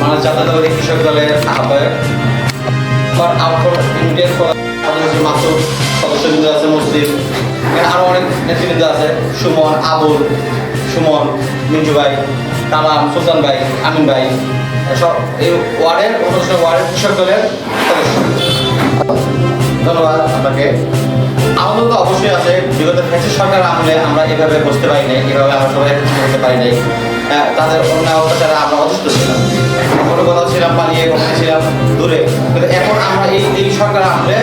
বাংলাদেশ জাতীয়তাবাদী কৃষক দলের আহ্বায়ক। ইন্ডিয়ান মাসুদ সদস্যবৃন্দ আছে আরও অনেক নেতৃবৃন্দ আছে, সুমন, আবুল, সুমন ভাই সুলতান ভাই, আমিন ভাই। সব এই ওয়ার্ডের অন্যান্য ওয়ার্ডের কৃষক দলের সদস্য। ধন্যবাদ আপনাকে। আমাদের তো অবশ্যই আছে, বিগত ফ্যাসিস্ট সরকার আমলে আমরা এভাবে বসতে পারি নাই, এভাবে আমরা সবাই একত্রিত পারি নাই। তাদের অন্যায় অত্যাচারে আমরা অসুস্থ ছিলাম। কোনো কথা ছিলাম পালিয়ে কোথায় ছিলাম দূরে। কিন্তু এখন আমরা এই এই সরকার আমলে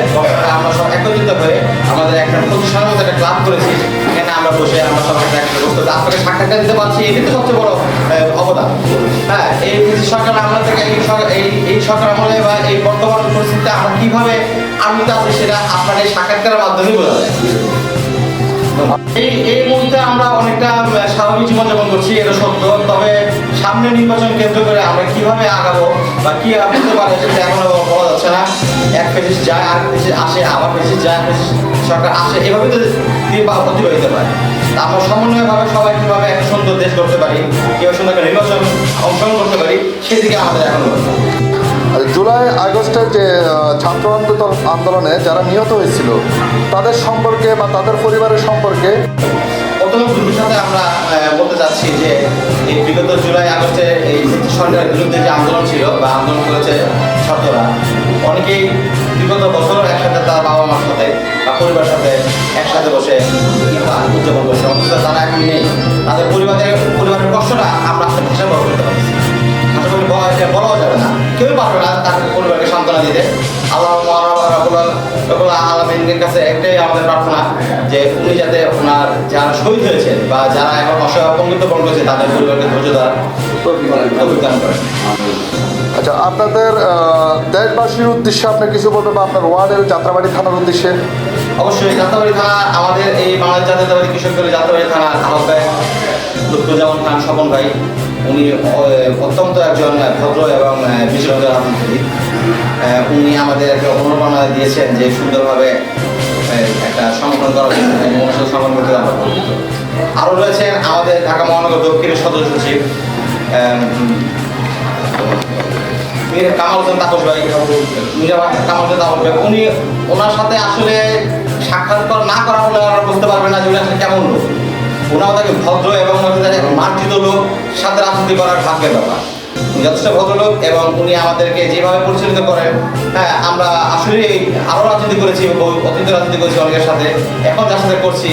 আমরা সব একত্রিত হয়ে আমাদের একটা প্রতিষ্ঠানের একটা ক্লাব করেছি। এখানে আমরা বসে আমরা সবাই একটা বসতে আপনাকে সাক্ষাৎকার দিতে পারছি, এটাই তো সবচেয়ে বড় অবদান। হ্যাঁ এই সরকার আমল থেকে এই সর- এই এই সরকার আমলে বা এই বর্তমান পরিস্থিতিতে আমরা কীভাবে আনন্দিত আছি সেটা আপনার এই সাক্ষাৎকারের মাধ্যমেই বোঝা যায় এই এই মুহূর্তে আমরা অনেকটা স্বাভাবিক জীবনযাপন করছি, এটা সত্য। তবে সামনে নির্বাচন কেন্দ্র করে আমরা কীভাবে আগাবো বা কি হতে পারে সেটা এখনও বলা যাচ্ছে না। এক পেজিস যায় আর পেজিস আসে, আবার পেজিস যায় পেজিস সরকার আসে। এভাবে তো অতিবাহিত পারে আমরা সমন্বয়ভাবে সবাই কীভাবে একটা সুন্দর দেশ করতে পারি, কীভাবে সুন্দর একটা নির্বাচন অংশগ্রহণ করতে পারি, সেদিকে আমাদের এখন জুলাই আগস্টে যে ছাত্র আন্দোলনে যারা নিহত হয়েছিল, তাদের সম্পর্কে বা তাদের পরিবারের সম্পর্কে দুটোর সাথে আমরা বলতে চাচ্ছি যে এই বিগত জুলাই আগস্টে এই সরকারের বিরুদ্ধে যে আন্দোলন ছিল, বা আন্দোলন করেছে ছাত্ররা, অনেকেই বিগত বছর একসাথে তার বাবা মার সাথে বা পরিবারের সাথে একসাথে বসে উদযাপন করছে। অথচ তারা এখন নেই। তাদের পরিবারের পরিবারের কষ্টটা আমরা ভাষা করতে পারছি আশা করি বলা এটা বলাও যাবে না কেউ পারবে না তার পরিবারকে সান্ত্বনা দিতে। আল্লাহ রবুল আলমিনের কাছে একটাই আমাদের প্রার্থনা যে উনি যাতে ওনার যারা শহীদ হয়েছেন বা যারা এখন অসহায় পঙ্গুত্ব বরণ করেছে তাদের পরিবারকে ধৈর্য অভিজ্ঞান করেন। আচ্ছা আপনাদের দেশবাসীর উদ্দেশ্যে আপনি কিছু বলবেন বা আপনার ওয়ার্ডের যাত্রাবাড়ি থানার উদ্দেশ্যে? অবশ্যই যাত্রাবাড়ি থানা আমাদের এই বাংলাদেশ জাতীয়তাবাদী কৃষক দলের যাত্রাবাড়ি থানার আহ্বায়ক। লুৎফুজ্জামান খান স্বপন ভাই উনি অত্যন্ত একজন ভদ্র এবং আহ, বিচরণ রাজনীতিবিদ। উনি আমাদের একটা অনুপ্রেরণা দিয়েছেন যে সুন্দরভাবে একটা সংগঠন করার জন্য সংগঠন করতে আমরা আরও রয়েছেন আমাদের ঢাকা মহানগর দক্ষিণের সদস্য সচিব তাপস ভাই কামাল তাপস ভাই। উনি ওনার সাথে আসলে সাক্ষাৎকার না করা হলে বুঝতে পারবেন না যে উনি আসলে কেমন লোক। ওনার তাকে ভদ্র এবং সাথে মার্জিত লোক, সাথে রাজনীতি করার ভাগ্যের ব্যাপার। যথেষ্ট ভদ্রলোক এবং উনি আমাদেরকে যেভাবে পরিচালিত করেন হ্যাঁ আমরা আসলে আরও রাজনীতি করেছি অতীত রাজনীতি করেছি অনেকের সাথে। এখন যার সাথে করছি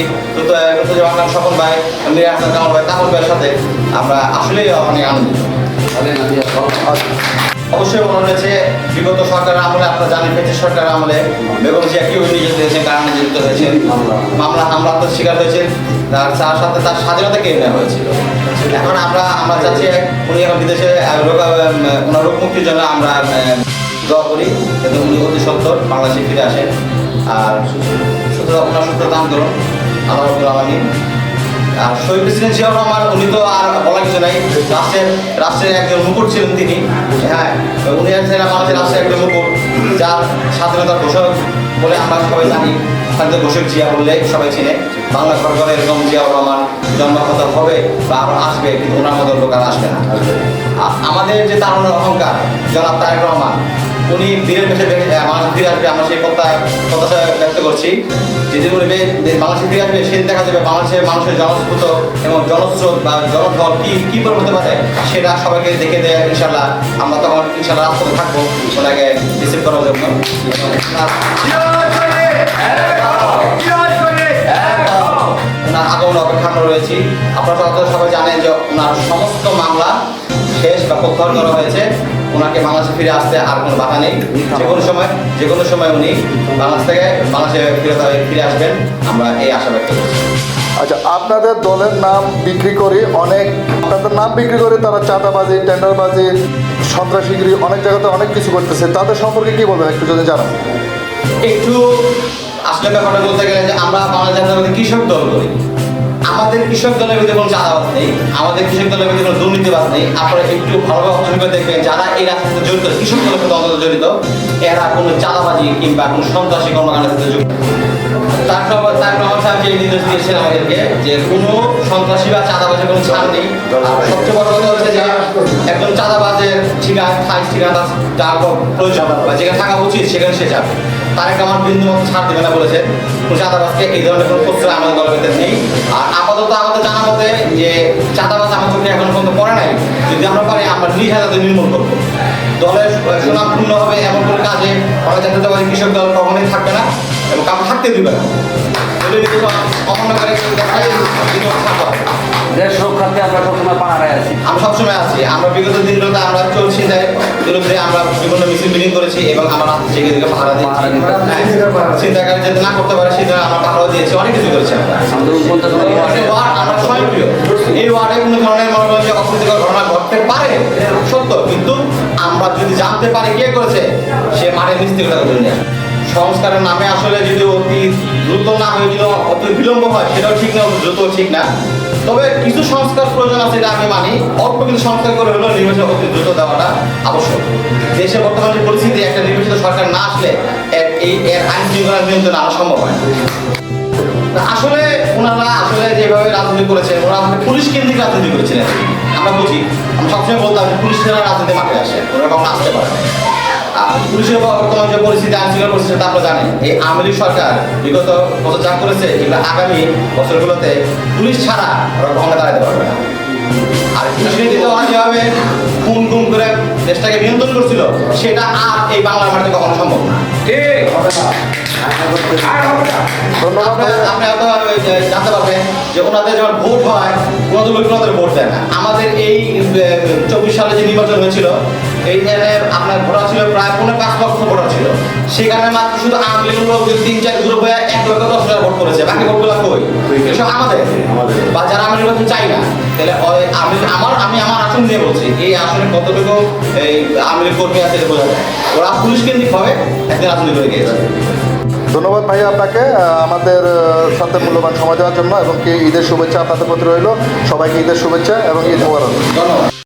বাংলার সকল ভাই, মিরা হাসান কামাল ভাই তাহল ভাইয়ের সাথে আমরা আসলেই অনেক আনন্দিত। অবশ্যই মনে রয়েছে বিগত সরকারের আমলে আপনারা জানেন ব্রিটিশ সরকারের আমলে বেগম জিয়া কিউ নিযুক্ত হয়েছেন কারণে নিযুক্ত হয়েছেন? মামলা। হামলা তো শিকার হয়েছেন। তার তার সাথে তার স্বাধীনতা কেড়ে নেওয়া হয়েছিল? এখন আমরা আমরা চাচ্ছি উনি এখন বিদেশে রোগ ওনার রোগ মুক্তির জন্য আমরা দোয়া করি কিন্তু উনি অতি সত্তর বাংলাদেশে ফিরে আসেন। আর সুতরাং ওনার সুস্থতা আন্দোলন আল্লাহ রবুল আলমী আর শহীদ প্রেসিডেন্ট জিয়াউর রহমান, উনি তো আর বলা কিছু নাই। রাষ্ট্রের রাষ্ট্রের একজন মুকুট ছিলেন তিনি। হ্যাঁ উনি আছেন আমাদের রাষ্ট্রের একজন মুকুট, যার স্বাধীনতার ঘোষক বলে আমরা সবাই জানি। স্বাধীনতা ঘোষক জিয়া বললে সবাই চিনে। বাংলা সরকারে এরকম জিয়াউর রহমান জন্মগত হবে বা আরও আসবে, কিন্তু ওনার মতো লোক আর আসবে না। আমাদের যে তারুণের অহংকার, জনাব তারেক রহমান উনি বীরের পেশে মানুষ ফিরে আসবে, আমরা সেই কথা কথা ব্যক্ত করছি। যেদিন উনি বে- দে- বাংলাদেশে ফিরে আসবে, সেদিন দেখা যাবে বাংলাদেশের মানুষের জনস্ফূত এবং জলস্রোত বা জনঢল কি কী হতে পারে, সেটা সবাইকে দেখে দেয় ইনশাল্লাহ আমরা তখন ইনশাল্লাহ রাস্তাতে থাকব ওনাকে রিসিভ করার জন্য। ওনার আগমন অপেক্ষা আমরা রয়েছি। আপনারা সবাই সবাই জানেন যে ওনার সমস্ত মামলা শেষ বা প্রত্যাহার করা হয়েছে। ওনাকে বাংলাদেশে ফিরে আসতে আর কোনো বাধা নেই। যে কোনো সময় যে কোনো সময় উনি বাংলাদেশ থেকে বাংলাদেশে ফিরে ফিরে আসবেন। আমরা এই আশা ব্যক্ত করছি। আচ্ছা আপনাদের দলের নাম বিক্রি করে অনেক আপনাদের নাম বিক্রি করে তারা চাঁদাবাজি টেন্ডারবাজি সন্ত্রাসীগিরি অনেক জায়গাতে অনেক কিছু করতেছে। তাদের সম্পর্কে কি বলবেন একটু যদি জানান? একটু আসলে ব্যাপারটা বলতে গেলে যে আমরা বাংলাদেশ কৃষক দল করি আমাদের কৃষক দলের ভিতরে কোনো চাঁদাবাজ নেই, আমাদের কৃষক দলের ভিতরে কোনো দুর্নীতিবাজ নেই। আপনারা একটু ভালোভাবে করে দেখবেন যারা এই রাজনীতিতে জড়িত, কৃষক দলের সাথে অন্তত জড়িত, এরা কোনো চাঁদাবাজি কিংবা কোনো সন্ত্রাসী কর্মকাণ্ডের সাথে যুক্ত। তার সব তার রহমান সাহেব যে নির্দেশ দিয়েছেন আমাদেরকে যে কোনো সন্ত্রাসী বা চাঁদাবাজের কোনো ছাড় নেই। সবচেয়ে বড় কথা হচ্ছে যে একজন চাঁদাবাজের ঠিকানা ঠাই ঠিকানা প্রয়োজন। বা যেখানে থাকা উচিত সেখানে সে যাবে। তার একটা আমার বিন্দু মতো ছাড় দেবে না বলেছে। চাঁদাবাজকে এই ধরনের কোনো প্রশ্রয় আমাদের দলের ভিতরে নেই। আর আপাতত আমাদের জানা মতে যে চাঁদাবাজ আমার চোখে এখন পর্যন্ত পড়ে নাই। যদি আমরা পারি আমরা নিজ হাতে নির্মূল করব। দলের সুনামপূর্ণ হবে এমন কোনো কাজে আমরা জানতে পারি কৃষক দল কখনোই থাকবে না এবং কাউকে থাকতে দিবে না। দেশ রক্ষার্থে আমরা সবসময় আছি। আমরা সবসময় আছি। আমরা বিগত দিনগুলোতে আমরা চলছি বিরুদ্ধে আমরা বিভিন্ন মিছিল মিটিং করেছি এবং আমরা পাহারা পাহারা দিয়েছি। দিতে- চিন্তাকারী যাতে না করতে পারে সেটা আমরা পাহারা দিয়েছি অনেক কিছু করেছি। আমরা আমাদের উনপঞ্চাশ জন এই ওয়ার্ড আমরা স্বয়ংক্রিয়। এই ওয়ার্ডে কোনো ধরনের মনে করেন অপ্রীতিকর ঘটনা ঘটতে পারে সত্য। কিন্তু আমরা যদি জানতে পারি কে করেছে সে মাঠে নিস্তিক করার জন্য সংস্কারের নামে আসলে যদি অতি দ্রুত না হয়ে যদি অতি বিলম্ব হয়, সেটাও ঠিক না, দ্রুত ঠিক না। তবে কিছু সংস্কার প্রয়োজন আছে এটা আমি মানি। অল্প কিছু সংস্কার করে হলেও নির্বাচন অতি দ্রুত দেওয়াটা আবশ্যক। দেশে বর্তমান যে পরিস্থিতি, একটা নির্বাচিত সরকার না আসলে এই এর আইন শৃঙ্খলা নিয়ন্ত্রণ আনা সম্ভব হয় আসলে ওনারা আসলে যেভাবে রাজনীতি করেছেন, ওরা আমাদের পুলিশ কেন্দ্রিক রাজনীতি করেছিলেন। আমরা বুঝি। আমি সবসময় বলতাম যে পুলিশেরা রাজনীতি মাঠে আসে, ওরা কখন আসতে পারে। আর পুলিশের যে পরিস্থিতি আইন শৃঙ্খলা পরিস্থিতি তা আপনারা জানেন এই আওয়ামী সরকার বিগত বছর যা করেছে এগুলো আগামী বছরগুলোতে পুলিশ ছাড়া ওরা কখনো দাঁড়াতে পারবে না। আর ওরা যেভাবে খুন গুম করে দেশটাকে নিয়ন্ত্রণ করছিল সেটা আর এই বাংলার মাটিতে কখনো সম্ভব না। ধন্যবাদ আপনি হয়তো জানতে পারবেন যে ওনাদের যখন ভোট হয় ওনাদের লোক ভোট দেয় না। আমাদের এই চব্বিশ সালে যে নির্বাচন হয়েছিল এইখানে আপনার ভোটার ছিল প্রায় পনেরো পাঁচ লক্ষ ভোটার ছিল। সেখানে মাত্র শুধু আওয়ামী লোক তিন চার গ্রুপ হয়ে এক লক্ষ দশ হাজার ভোট করেছে। বাকি ভোটগুলো কই? এসব আমাদের। বা যারা আমি নির্বাচন চাই না তাহলে আমি আমার আমি আমার আসন নিয়ে বলছি এই আসনে কতটুকু এই কর্মী আছে এটা বোঝা যায়। ওরা পুলিশ একদিন করে গিয়েছে। ধন্যবাদ ভাই আপনাকে আমাদের সাথে মূল্যবান সময় দেওয়ার জন্য এবং কি ঈদের শুভেচ্ছা আপনাদের প্রতি রইল। সবাইকে ঈদের শুভেচ্ছা এবং ঈদ মোবারক। ধন্যবাদ।